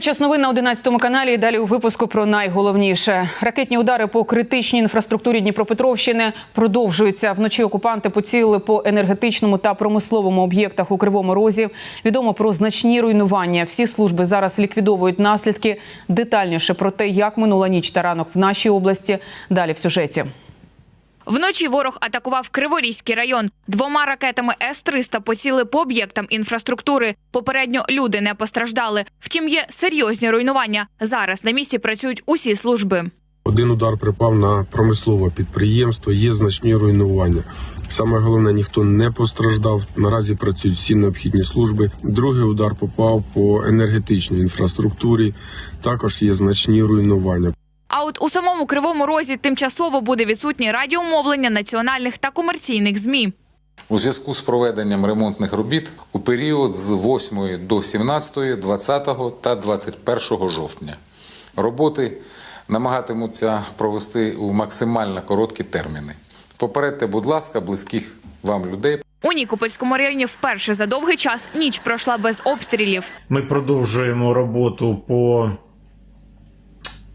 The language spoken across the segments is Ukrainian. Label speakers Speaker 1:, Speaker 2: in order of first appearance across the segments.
Speaker 1: Час новин на 11 каналі. І Далі у випуску про найголовніше. Ракетні удари по критичній інфраструктурі Дніпропетровщини продовжуються. Вночі окупанти поцілили по енергетичному та промисловому об'єктах у Кривому Розі. Відомо про значні руйнування. Всі служби зараз ліквідовують наслідки. Детальніше про те, як минула ніч та ранок в нашій області. Далі в сюжеті.
Speaker 2: Вночі ворог атакував Криворізький район. Двома ракетами С-300 поцілили по об'єктам інфраструктури. Попередньо люди не постраждали. Втім, є серйозні руйнування. Зараз на місці працюють усі служби.
Speaker 3: Один удар припав на промислове підприємство, є значні руйнування. Саме головне, ніхто не постраждав. Наразі працюють всі необхідні служби. Другий удар попав по енергетичній інфраструктурі. Також є значні руйнування.
Speaker 2: А от у самому Кривому Розі тимчасово буде відсутнє радіомовлення національних та комерційних змі.
Speaker 4: У зв'язку з проведенням ремонтних робіт у період з 8 до 17, 20 та 21 жовтня. Роботи намагатимуться провести у максимально короткі терміни. Попередьте, будь ласка, близьких вам людей
Speaker 2: У Нікопольському районі вперше за довгий час ніч пройшла без обстрілів.
Speaker 5: Ми продовжуємо роботу по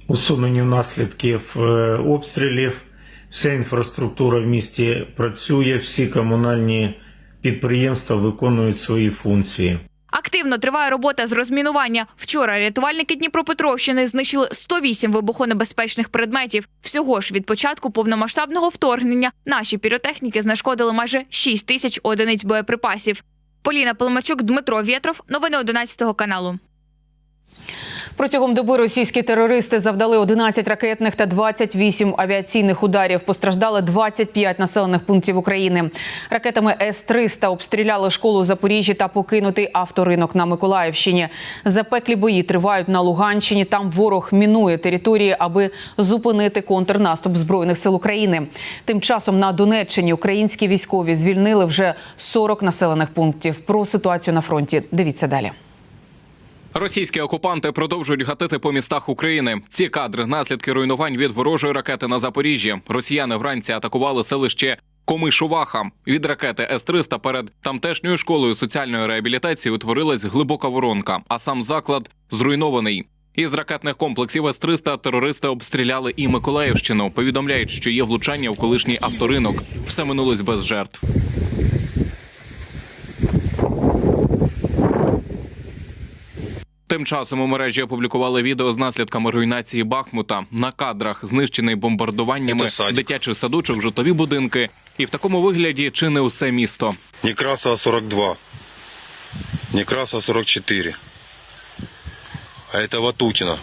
Speaker 5: усуненню наслідків е, обстрілів. Вся інфраструктура в місті працює, всі комунальні підприємства виконують свої функції.
Speaker 2: Активно триває робота з розмінування. Вчора рятувальники Дніпропетровщини знищили 108 вибухонебезпечних предметів. Всього ж від початку повномасштабного вторгнення наші піротехніки знешкодили майже 6 тисяч одиниць боєприпасів. Поліна Пилимачук, Дмитро Вєтров. Новини 11 каналу.
Speaker 1: Протягом доби російські терористи завдали 11 ракетних та 28 авіаційних ударів. Постраждали 25 населених пунктів України. Ракетами С-300 обстріляли школу у Запоріжжі та покинутий авторинок на Миколаївщині. Запеклі бої тривають на Луганщині. Там ворог мінує території, аби зупинити контрнаступ збройних сил України. Тим часом на Донеччині українські військові звільнили вже 40 населених пунктів. Про ситуацію на фронті дивіться далі.
Speaker 6: Російські окупанти продовжують гатити по містах України. Ці кадри наслідки руйнувань від ворожої ракети на Запоріжжі. Росіяни вранці атакували селище Комишуваха. Від ракети С-300 перед тамтешньою школою соціальної реабілітації утворилась глибока воронка, а сам заклад зруйнований. Із ракетних комплексів С-300 терористи обстріляли і Миколаївщину. Повідомляють, що є влучання в колишній авторинок. Все минулось без жертв. Тим часом у мережі опублікували відео з наслідками руйнації Бахмута. На кадрах знищений бомбардуваннями дитячий садочок, житлові будинки. І в такому вигляді чи не усе місто.
Speaker 7: Некрасова 42. Некрасова 44. А это Ватутина.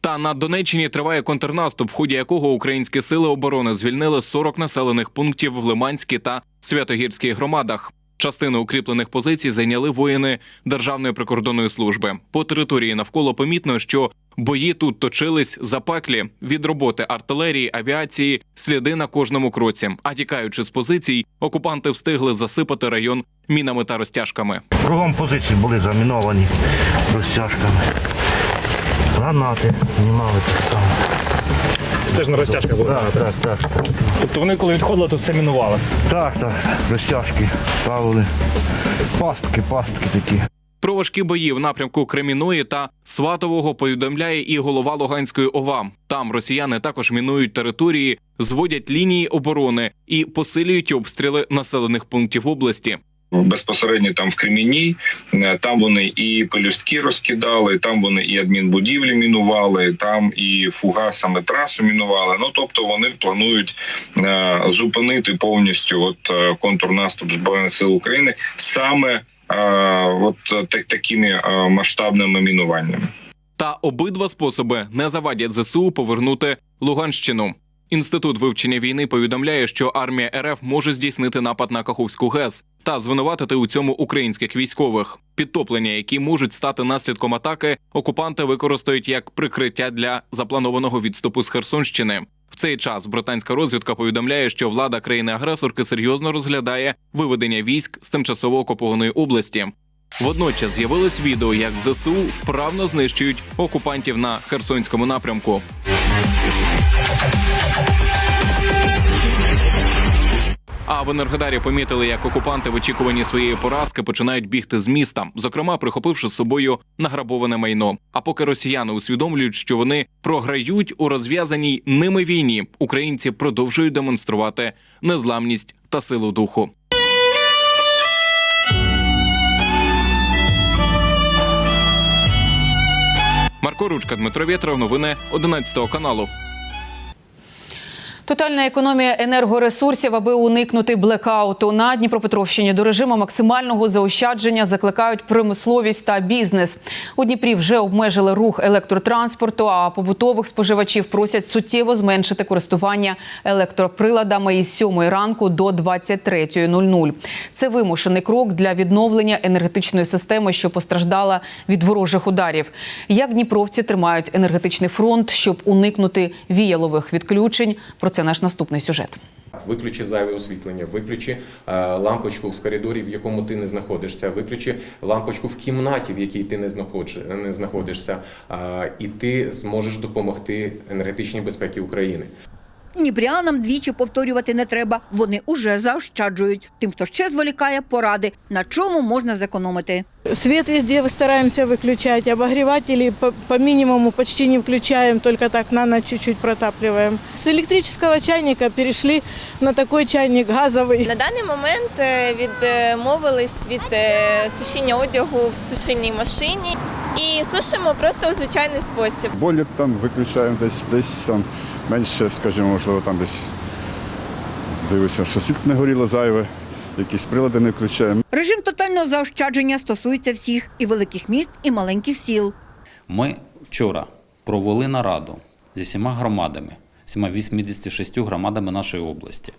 Speaker 6: Та на Донеччині триває контрнаступ, в ході якого українські сили оборони звільнили 40 населених пунктів в Лиманській та Святогірській громадах. Частину укріплених позицій зайняли воїни Державної прикордонної служби. По території навколо помітно, що бої тут точились запеклі від роботи артилерії, авіації, сліди на кожному кроці. А тікаючи з позицій, окупанти встигли засипати район мінами та розтяжками.
Speaker 8: Кругом позиції були заміновані розтяжками. Гранати знімали так само.
Speaker 9: Це теж на розтяжках було.
Speaker 8: Так, так, так.
Speaker 9: Тобто вони, коли відходили, то все мінували.
Speaker 8: Так, так, розтяжки ставили. Пастки, пастки такі.
Speaker 6: Про важкі бої в напрямку Креміної та Сватового повідомляє і голова Луганської ОВА. Там росіяни також мінують території, зводять лінії оборони і посилюють обстріли населених пунктів області.
Speaker 10: Безпосередньо там в Кремінній. Е, Там вони і пелюстки розкидали, там вони і адмінбудівлі мінували, там і фугасами трасу мінували. Ну тобто вони планують е, зупинити повністю от е, контрнаступ збройних сил України саме от так, такими масштабними мінуваннями.
Speaker 6: Та обидва способи не завадять ЗСУ повернути Луганщину. Інститут вивчення війни повідомляє, що армія РФ може здійснити напад на Каховську ГЕС та звинуватити у цьому українських військових. Підтоплення, які можуть стати наслідком атаки, окупанти використають як прикриття для запланованого відступу з Херсонщини. В цей час британська розвідка повідомляє, що влада країни-агресорки серйозно розглядає виведення військ з тимчасово окупованої області. Водночас з'явилось відео, як ЗСУ вправно знищують окупантів на Херсонському напрямку. А в Енергодарі помітили, як окупанти в очікуванні своєї поразки починають бігти з міста, зокрема прихопивши з собою награбоване майно. А поки росіяни усвідомлюють, що вони програють у розв'язаній ними війні, українці продовжують демонструвати незламність та силу духу. Марко Ручка, Дмитро Вєтров, новини 11 каналу.
Speaker 1: Тотальна економія енергоресурсів, аби уникнути блекауту на Дніпропетровщині до режиму максимального заощадження закликають промисловість та бізнес. У Дніпрі вже обмежили рух електротранспорту, а побутових споживачів просять суттєво зменшити користування електроприладами із 7 ранку до 23.00. Це вимушений крок для відновлення енергетичної системи, що постраждала від ворожих ударів. Як дніпровці тримають енергетичний фронт, щоб уникнути віялових відключень? Про це наш наступний сюжет.
Speaker 11: Виключи зайве освітлення, виключи е, лампочку в коридорі, в якому ти не знаходишся, виключи лампочку в кімнаті, в якій ти не знаходишся, е, і ти зможеш допомогти енергетичній безпеці України.
Speaker 12: Дніпрянам двічі повторювати не треба. Вони уже заощаджують. Тим, хто ще зволікає, поради, на чому можна зекономити.
Speaker 13: Свет везде стараемся выключать, обогреватели по, по минимуму почти не включаем, только так на ночь чуть-чуть протапливаем. С электрического чайника перешли на такой чайник газовый.
Speaker 14: На даний момент е, відмовились від е, сушіння одягу в сушильній машині і сушимо просто у звичайний спосіб.
Speaker 8: Бойлер там виключаємо десь, десь там менше, скажімо, можливо, там десь дивися, що світло не горіло зайве, якісь прилади не включаємо.
Speaker 12: Режим тотального заощадження стосується всіх і великих міст, і маленьких сіл.
Speaker 15: Ми вчора провели нараду зі всіма громадами, всіма 86 громадами нашої області.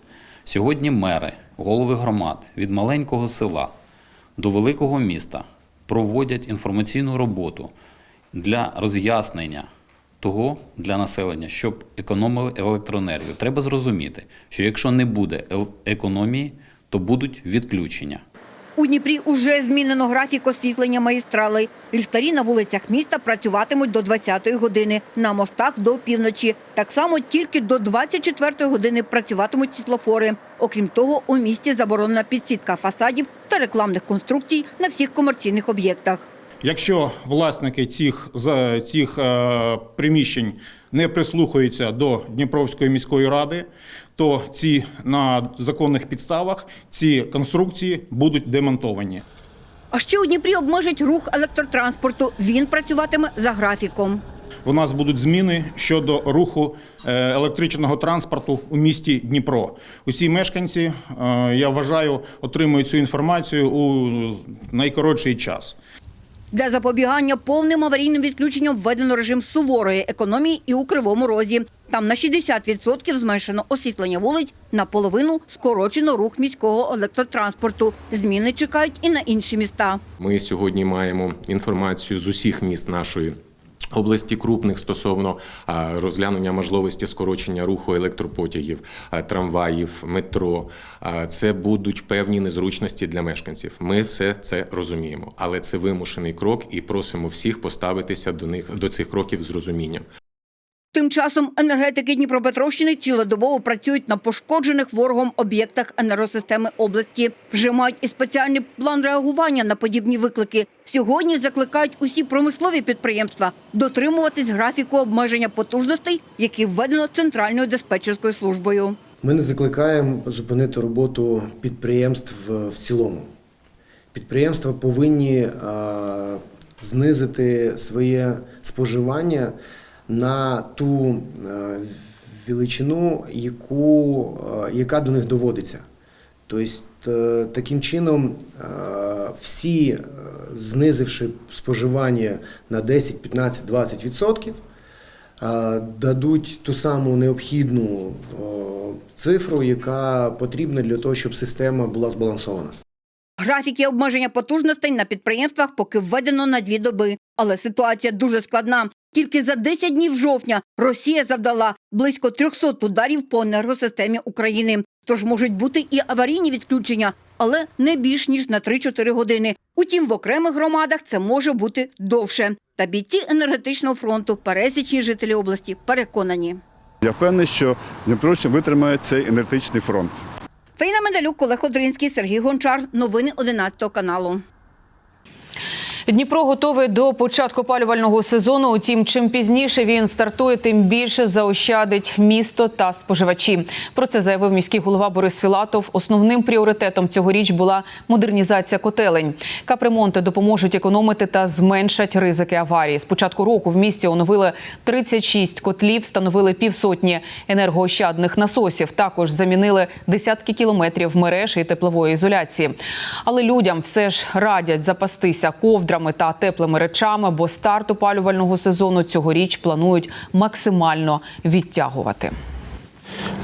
Speaker 15: Сьогодні мери, голови громад від маленького села до великого міста проводять інформаційну роботу для роз'яснення того для населення, щоб економили електроенергію. Треба зрозуміти, що якщо не буде ел- економії, то будуть відключення.
Speaker 12: У Дніпрі уже змінено графік освітлення магістралей. Ліхтарі на вулицях міста працюватимуть до 20-ї години, на мостах до півночі. Так само тільки до 24-ї години працюватимуть світлофори. Окрім того, у місті заборонена підсвітка фасадів та рекламних конструкцій на всіх комерційних об'єктах.
Speaker 9: Якщо власники цих, цих е, приміщень не прислухаються до Дніпровської міської ради, то ці на законних підставах ці конструкції будуть демонтовані.
Speaker 12: А ще у Дніпрі обмежать рух електротранспорту. Він працюватиме за графіком.
Speaker 9: У нас будуть зміни щодо руху е, електричного транспорту у місті Дніпро. Усі мешканці, е, я вважаю, отримують цю інформацію у найкоротший час.
Speaker 12: Для запобігання повним аварійним відключенням введено режим суворої економії і у Кривому Розі. Там на 60% зменшено освітлення вулиць, наполовину скорочено рух міського електротранспорту. Зміни чекають і на інші міста.
Speaker 11: Ми сьогодні маємо інформацію з усіх міст нашої. Області крупних стосовно розглянення можливості скорочення руху електропотягів, трамваїв, метро. Це будуть певні незручності для мешканців. Ми все це розуміємо, але це вимушений крок і просимо всіх поставитися до них до цих кроків з розумінням.
Speaker 12: Тим часом енергетики Дніпропетровщини цілодобово працюють на пошкоджених ворогом об'єктах енергосистеми області. Вже мають і спеціальний план реагування на подібні виклики. Сьогодні закликають усі промислові підприємства дотримуватись графіку обмеження потужностей, які введено центральною диспетчерською службою.
Speaker 16: Ми не закликаємо зупинити роботу підприємств в цілому. Підприємства повинні знизити своє споживання на ту а, величину, яку, яка до них доводиться. Тобто, е, таким чином, е, всі, е, знизивши споживання на 10, 15, 20 відсотків, е, дадуть ту саму необхідну цифру, яка потрібна для того, щоб система була збалансована.
Speaker 12: Графіки обмеження потужностей на підприємствах поки введено на дві доби. Але ситуація дуже складна. Тільки за 10 днів жовтня Росія завдала близько 300 ударів по енергосистемі України. Тож можуть бути і аварійні відключення, але не більш ніж на 3-4 години. Утім, в окремих громадах це може бути довше. Та бійці енергетичного фронту, пересічні жителі області переконані.
Speaker 8: Я впевнений, що Дніпровщина витримає цей енергетичний фронт.
Speaker 12: Фаїна Далюк, Олег Одринський, Сергій Гончар. Новини 11 каналу.
Speaker 1: Дніпро готовий до початку опалювального сезону. Утім, чим пізніше він стартує, тим більше заощадить місто та споживачі. Про це заявив міський голова Борис Філатов. Основним пріоритетом цьогоріч була модернізація котелень. Капремонти допоможуть економити та зменшать ризики аварії. З початку року в місті оновили 36 котлів, встановили півсотні енергоощадних насосів. Також замінили десятки кілометрів мереж і теплової ізоляції. Але людям все ж радять запастися ковдрами та теплими речами, бо старт опалювального сезону цьогоріч планують максимально відтягувати.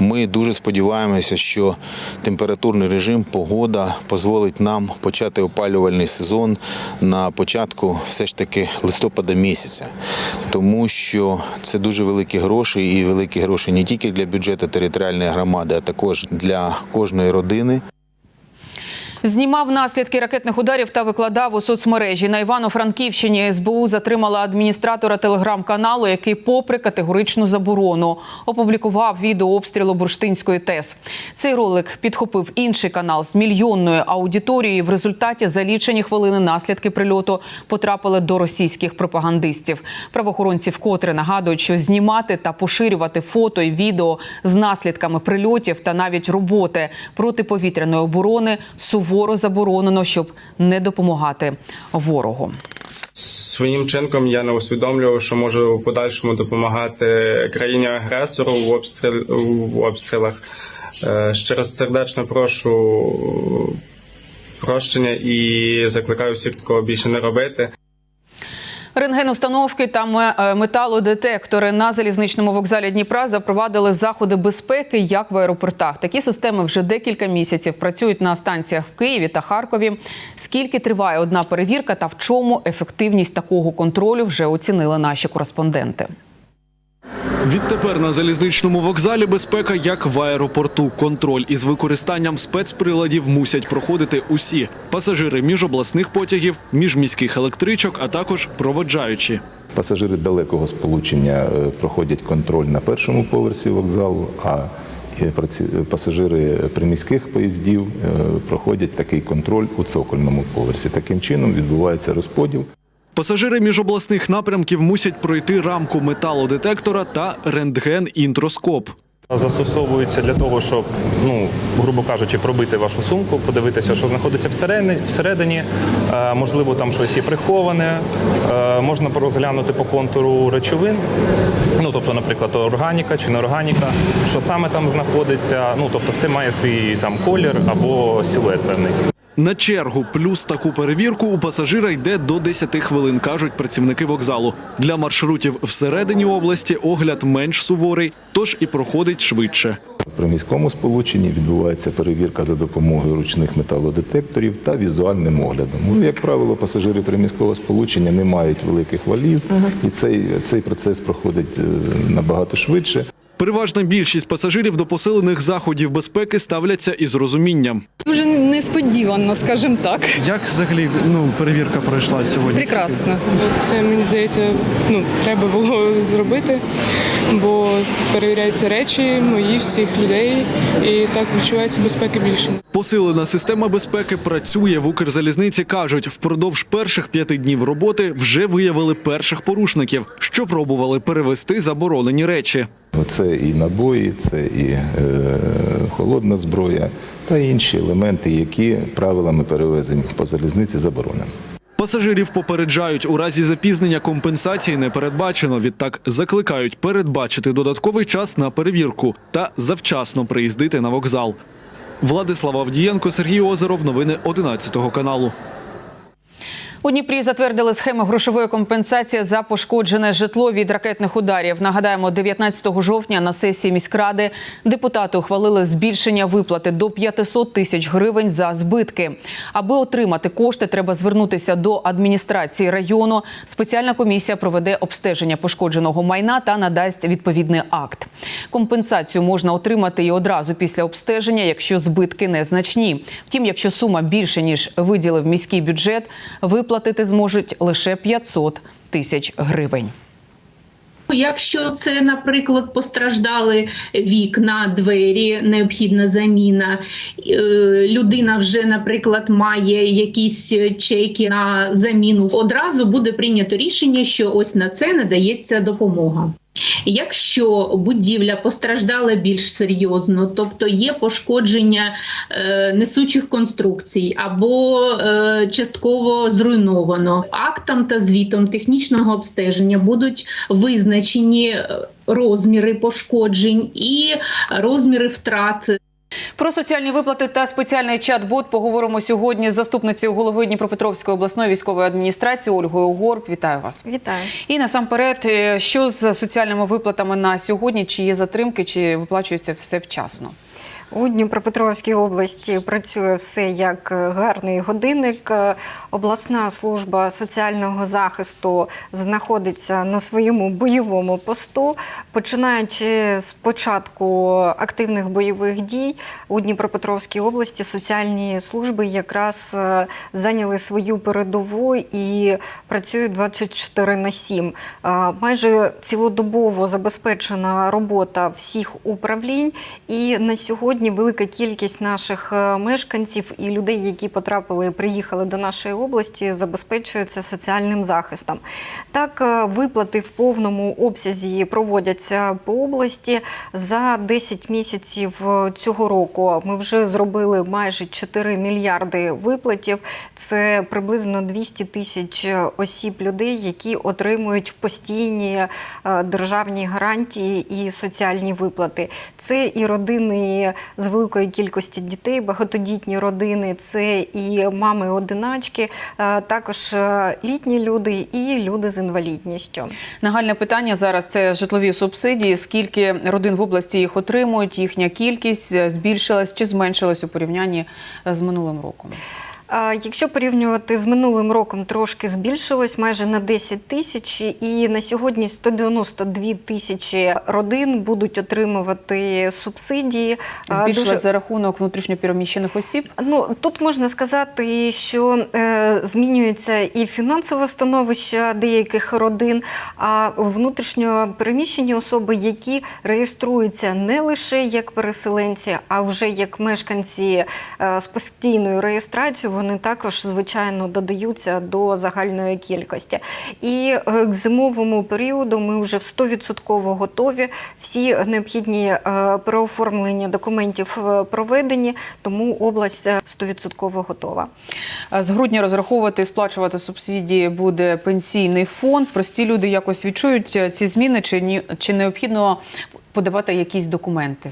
Speaker 17: Ми дуже сподіваємося, що температурний режим, погода дозволить нам почати опалювальний сезон на початку все ж таки листопада місяця, тому що це дуже великі гроші і великі гроші не тільки для бюджету територіальної громади, а також для кожної родини.
Speaker 1: Знімав наслідки ракетних ударів та викладав у соцмережі. На Івано-Франківщині СБУ затримала адміністратора телеграм-каналу, який, попри категоричну заборону, опублікував відео обстрілу Бурштинської ТЕС. Цей ролик підхопив інший канал з мільйонною аудиторією. В результаті за лічені хвилини наслідки прильоту потрапили до російських пропагандистів. Правоохоронці вкотре нагадують, що знімати та поширювати фото і відео з наслідками прильотів та навіть роботи протиповітряної оборони суворо заборонено, щоб не допомагати ворогу.
Speaker 18: Своїм чинком я не усвідомлював, що можу в подальшому допомагати країні агресору в обстріл в обстрілах. Е, Щиро сердечно прошу прощення і закликаю всіх такого більше не робити.
Speaker 1: Рентгеноустановки та е, металодетектори на залізничному вокзалі Дніпра запровадили заходи безпеки, як в аеропортах. Такі системи вже декілька місяців працюють на станціях в Києві та Харкові. Скільки триває одна перевірка та в чому ефективність такого контролю вже оцінили наші кореспонденти.
Speaker 19: Відтепер на залізничному вокзалі безпека як в аеропорту. Контроль із використанням спецприладів мусять проходити усі пасажири міжобласних потягів, міжміських електричок, а також проводжаючі.
Speaker 20: Пасажири далекого сполучення е, проходять контроль на першому поверсі вокзалу, а е, пасажири приміських поїздів е, проходять такий контроль у цокольному поверсі. Таким чином відбувається розподіл.
Speaker 19: Пасажири міжобласних напрямків мусять пройти рамку металодетектора та рентген-інтроскоп.
Speaker 21: Застосовуються для того, щоб, ну, грубо кажучи, пробити вашу сумку, подивитися, що знаходиться всередині, всередині. Е, можливо, там щось є приховане. Е, можна розглянути по контуру речовин. Ну, тобто, наприклад, органіка чи неорганіка, що саме там знаходиться. Ну, тобто, все має свій там колір або силует певний.
Speaker 19: На чергу плюс таку перевірку у пасажира йде до 10 хвилин, кажуть працівники вокзалу. Для маршрутів всередині області огляд менш суворий, тож і проходить швидше.
Speaker 20: При міському сполученні відбувається перевірка за допомогою ручних металодетекторів та візуальним оглядом. Ну, як правило, пасажири приміського сполучення не мають великих валіз, і цей, цей процес проходить е, набагато швидше.
Speaker 19: Переважна більшість пасажирів до посилених заходів безпеки ставляться із розумінням.
Speaker 22: Дуже несподівано, скажімо так.
Speaker 23: Як взагалі ну, перевірка пройшла сьогодні?
Speaker 22: Прекрасно.
Speaker 5: Це мені здається, ну треба було зробити, бо перевіряються речі мої всіх людей, і так відчувається безпеки більше.
Speaker 19: Посилена система безпеки працює в Укрзалізниці. кажуть, впродовж перших п'яти днів роботи вже виявили перших порушників, що пробували перевести заборонені речі.
Speaker 20: Це і набої, це і е, холодна зброя та інші елементи, які правилами перевезень по залізниці заборонені.
Speaker 19: Пасажирів попереджають, у разі запізнення компенсації не передбачено. Відтак закликають передбачити додатковий час на перевірку та завчасно приїздити на вокзал. Владислав Авдієнко, Сергій Озеров. Новини 11 каналу.
Speaker 1: У Дніпрі затвердили схему грошової компенсації за пошкоджене житло від ракетних ударів. Нагадаємо, 19 жовтня на сесії міськради депутати ухвалили збільшення виплати до 500 тисяч гривень за збитки. Аби отримати кошти, треба звернутися до адміністрації району. Спеціальна комісія проведе обстеження пошкодженого майна та надасть відповідний акт. Компенсацію можна отримати і одразу після обстеження, якщо збитки незначні. Втім, якщо сума більше ніж виділив міський бюджет, виплатити зможуть лише 500 тисяч гривень.
Speaker 24: Якщо це, наприклад, постраждали вікна, двері, необхідна заміна, е, людина вже, наприклад, має якісь чеки на заміну, одразу буде прийнято рішення, що ось на це надається допомога. Якщо будівля постраждала більш серйозно, тобто є пошкодження е, несучих конструкцій або е, частково зруйновано, актом та звітом технічного обстеження будуть визначені е, розміри пошкоджень і розміри втрат.
Speaker 1: Про соціальні виплати та спеціальний чат-бот поговоримо сьогодні з заступницею голови Дніпропетровської обласної військової адміністрації Ольгою Горб. Вітаю вас.
Speaker 25: Вітаю.
Speaker 1: І насамперед, е, що з соціальними виплатами на сьогодні? Чи є затримки, чи виплачується все вчасно?
Speaker 25: У Дніпропетровській області працює все як гарний годинник. Обласна служба соціального захисту знаходиться на своєму бойовому посту. Починаючи з початку активних бойових дій у Дніпропетровській області, соціальні служби якраз е, зайняли свою передову і працюють 24 на 7. Е, Майже цілодобово забезпечена робота всіх управлінь. І на сьогодні велика кількість наших е, мешканців і людей, які потрапили, приїхали до нашої області, забезпечується соціальним захистом. Так, е, виплати в повному обсязі проводяться по області за 10 місяців е, цього року. Ми вже зробили майже 4 мільярди виплатів. Це приблизно 200 тисяч осіб людей, які отримують постійні державні гарантії і соціальні виплати. Це і родини з великої кількості дітей, багатодітні родини, це і мами-одиначки, е, також е, літні люди і люди з інвалідністю.
Speaker 1: Нагальне питання зараз це житлові субсидії. Скільки родин в області їх отримують? Їхня кількість е, збільшилась чи зменшилась у порівнянні з минулим роком?
Speaker 25: Якщо порівнювати з минулим роком, трошки збільшилось майже на 10 тисяч, і на сьогодні 192 тисячі родин будуть отримувати субсидії. А,
Speaker 1: Збільшилась
Speaker 25: дуже-
Speaker 1: за рахунок внутрішньопереміщених осіб?
Speaker 25: Ну тут можна сказати, що е, змінюється і фінансове становище деяких родин, а внутрішньо переміщені особи, які реєструються не лише як переселенці, а вже як мешканці е, з постійною реєстрацією, вони також звичайно додаються до загальної кількості. І е, к зимовому періоду ми вже в 100% готові. Всі необхідні е, переоформлення документів е, проведені, тому область е, 100% готова.
Speaker 1: З грудня розраховувати і сплачувати субсидії буде пенсійний фонд. Прості люди якось відчують ці зміни, чи ні чи необхідно подавати якісь документи?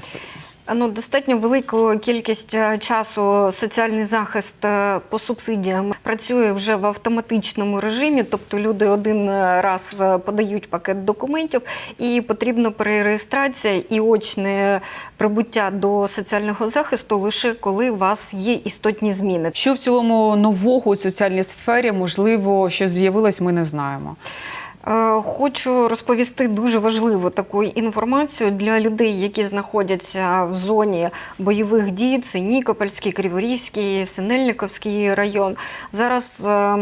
Speaker 25: Ну, достатньо велику кількість е, часу соціальний захист е, по субсидіям працює вже в автоматичному режимі, тобто люди один раз е, подають пакет документів, і потрібна перереєстрація і очне прибуття до соціального захисту лише коли у вас є істотні зміни.
Speaker 1: Що в цілому нового у соціальній сфері можливо, що з'явилось, ми не знаємо.
Speaker 25: Е, Хочу розповісти дуже важливу таку інформацію для людей, які знаходяться в зоні бойових дій. Це Нікопольський, Криворізький, Синельниковський район. Зараз е,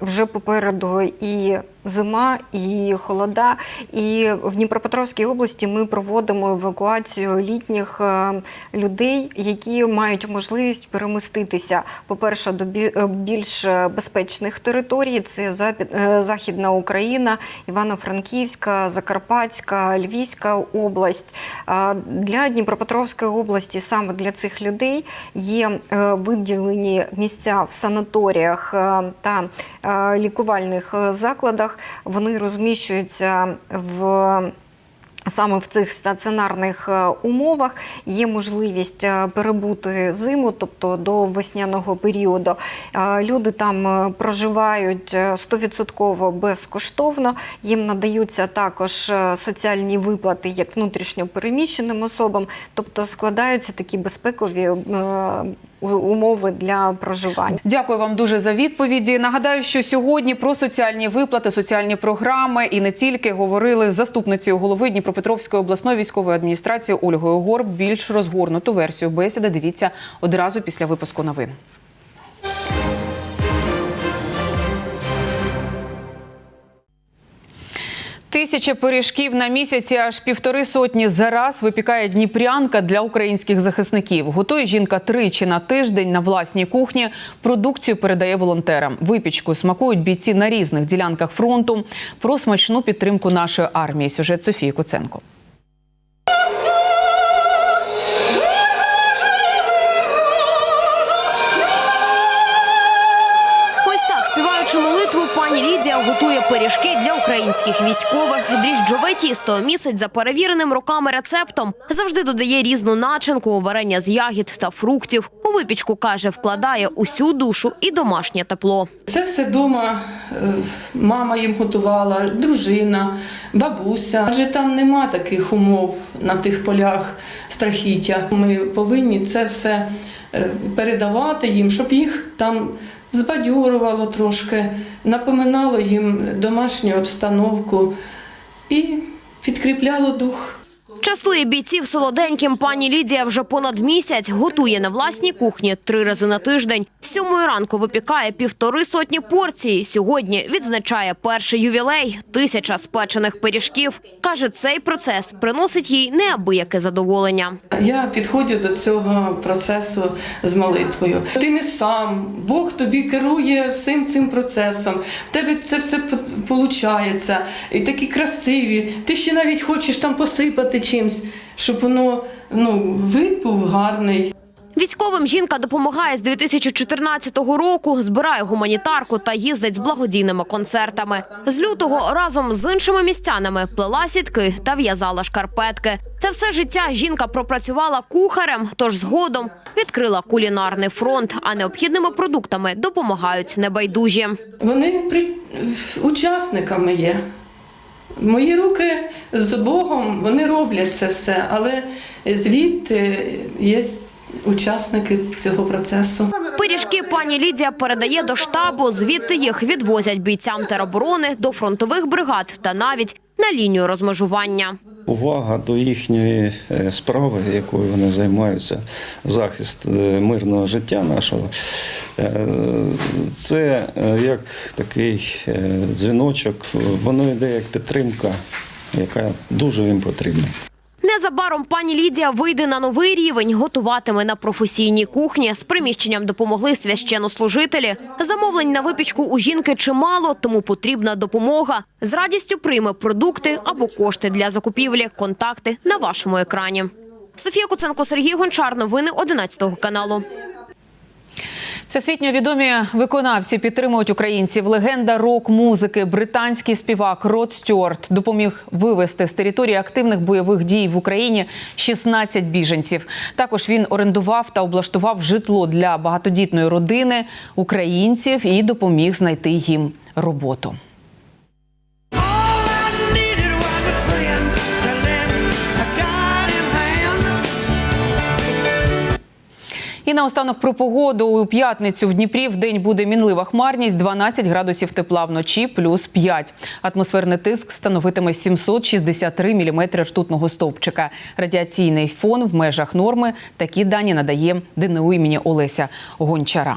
Speaker 25: вже попереду і зима, і холода. І в Дніпропетровській області ми проводимо евакуацію літніх е, людей, які мають можливість переміститися, по-перше, до е, більш безпечних територій. Це е, Західна Україна, Івано-Франківська, Закарпатська, Львівська область. Е, Для Дніпропетровської області саме для цих людей є е, виділені місця в санаторіях е, та е, лікувальних е, закладах. Вони розміщуються в Саме в цих стаціонарних е, умовах є можливість е, перебути зиму, тобто до весняного періоду. Е, Люди там проживають е, 100% безкоштовно. Їм надаються також соціальні виплати як внутрішньо переміщеним особам, тобто складаються такі безпекові умови для проживання.
Speaker 1: Дякую вам дуже за відповіді. Нагадаю, що сьогодні про соціальні виплати, соціальні програми і не тільки говорили з заступницею голови Дніпропетровської обласної військової адміністрації Ольгою Горб. Більш розгорнуту версію бесіди дивіться одразу після випуску новин. Тисяча пиріжків на місяці, аж півтори сотні за раз випікає дніпрянка для українських захисників. Готує жінка тричі на тиждень на власній кухні. Продукцію передає волонтерам. Випічку смакують бійці на різних ділянках фронту. Про смачну підтримку нашої армії. Сюжет Софії Куценко.
Speaker 26: Пані Лідія готує пиріжки для українських військових. Дріжджове тісто місить за перевіреним роками рецептом. Завжди додає різну начинку, варення з ягід та фруктів. У випічку каже, вкладає усю душу і домашнє тепло.
Speaker 27: Це все вдома мама їм готувала, дружина, бабуся. Адже там нема таких умов на тих полях страхіття. Ми повинні це все е, передавати їм, щоб їх там збадьорувало трошки, напоминало їм домашню обстановку і підкріпляло дух.
Speaker 26: Частує бійців солоденьким пані Лідія вже понад місяць. Готує на власній кухні три рази на тиждень. Сьомої ранку випікає півтори сотні порцій. Сьогодні відзначає перший ювілей – тисяча спечених пиріжків. Каже, цей процес приносить їй неабияке задоволення.
Speaker 27: Я підходжу до цього процесу з молитвою. Ти не сам, Бог тобі керує всім цим процесом. В тебе це все виходить. І такі красиві. Ти ще навіть хочеш там посипати чимось, щоб воно ну, вид був гарний.
Speaker 26: Військовим жінка допомагає з 2014 року, збирає гуманітарку та їздить з благодійними концертами. З лютого разом з іншими містянами плела сітки та в'язала шкарпетки. Та все життя жінка пропрацювала кухарем, тож згодом відкрила кулінарний фронт, а необхідними продуктами допомагають небайдужі.
Speaker 27: Вони при... учасниками є. Мої руки з Богом вони роблять це все, але звідти є учасники цього процесу.
Speaker 26: Пиріжки пані Лідія передає до штабу. Звідти їх відвозять бійцям тероборони до фронтових бригад та навіть на лінію розмежування.
Speaker 28: Увага до їхньої е, справи, якою вони займаються, захист е, мирного життя нашого. Е, Це як такий дзвіночок, воно йде як підтримка, яка дуже їм потрібна.
Speaker 26: Незабаром пані Лідія вийде на новий рівень, готуватиме на професійній кухні. З приміщенням допомогли священнослужителі. Замовлень на випічку у жінки чимало, тому потрібна допомога. З радістю прийме продукти або кошти для закупівлі. Контакти на вашому екрані. Софія Куценко, Сергій Гончар. Новини 11 каналу.
Speaker 1: Всесвітньо відомі виконавці підтримують українців. Легенда рок-музики, британський співак Род Стюарт допоміг вивести з території активних бойових дій в Україні 16 біженців. Також він орендував та облаштував житло для багатодітної родини українців і допоміг знайти їм роботу. І наостанок про погоду у п'ятницю в Дніпрі в день буде мінлива хмарність 12 градусів тепла вночі, плюс 5. Атмосферний тиск становитиме 763 міліметри ртутного стовпчика. Радіаційний фон в межах норми. Такі дані надає ДНУ імені Олеся Гончара.